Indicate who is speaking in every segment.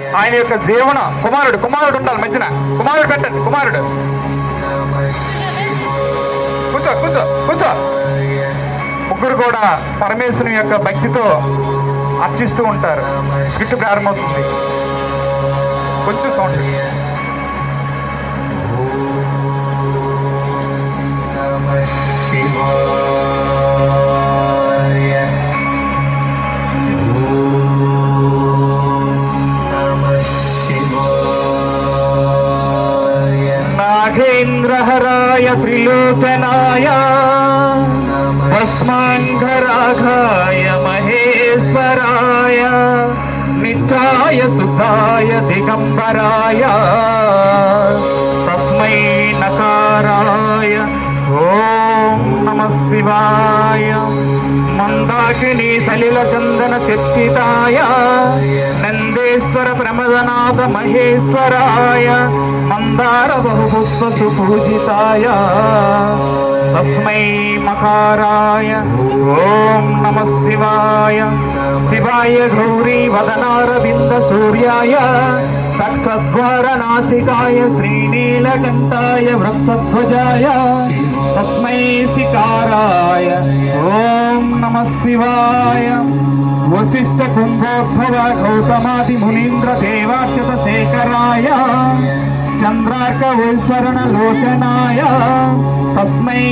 Speaker 1: ఆయన యొక్క జీవన కుమారుడు కుమారుడు ఉండాలి మధ్యన. కుమారుడు పెట్టండి కుమారుడు. కూర్చో కూర్చో కూర్చో. ముగ్గురు కూడా పరమేశ్వరుని యొక్క భక్తితో అర్చిస్తూ ఉంటారు. స్క్రిప్ట్ ప్రారంభమవుతుంది. కొంచెం సౌండ్ నాగేంద్రహరాయ త్రిలోచనాయ భస్మాంగరాఘాయ మహేశ్వరాయ నిత్యాయ సుతాయ దిగంబరాయ తస్మై నకారాయ. ఓం నమ శివాయ. మందాకిని సలిల చందన చర్చితాయ. నందేశ్వర ప్రమదనాథ మహేశ్వరాయ. మందార బహుపుష్ప సుపూజితాయ. తస్మై మకారాయ. ఓం నమ శివాయ. శివాయ గౌరీ వదనారవింద సూర్యాయ. తక్షద్వార నాసికాయ శ్రీనీలకంఠాయ వృక్షధ్వజాయ తస్మై శికారాయ ఓం నమ శివాయ వశిష్ఠ కుంభోద్భవ గౌతమాది మునీంద్ర దేవాచ్యుత శేఖరాయ చంద్రార్క ఉల్సరణ లోచనాయ తస్మై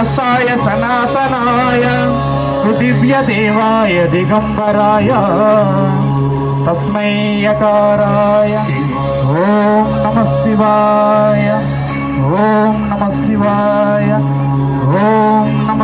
Speaker 1: వకారాయ ఓం నమ శివాయ దిక్స్వరూపాయ జటాధరాయ పినాకాస్తాయ సనాతనాయ సుదివ్య దేవాయ దిగంబరాయ తస్మై యకారాయ ఓం నమ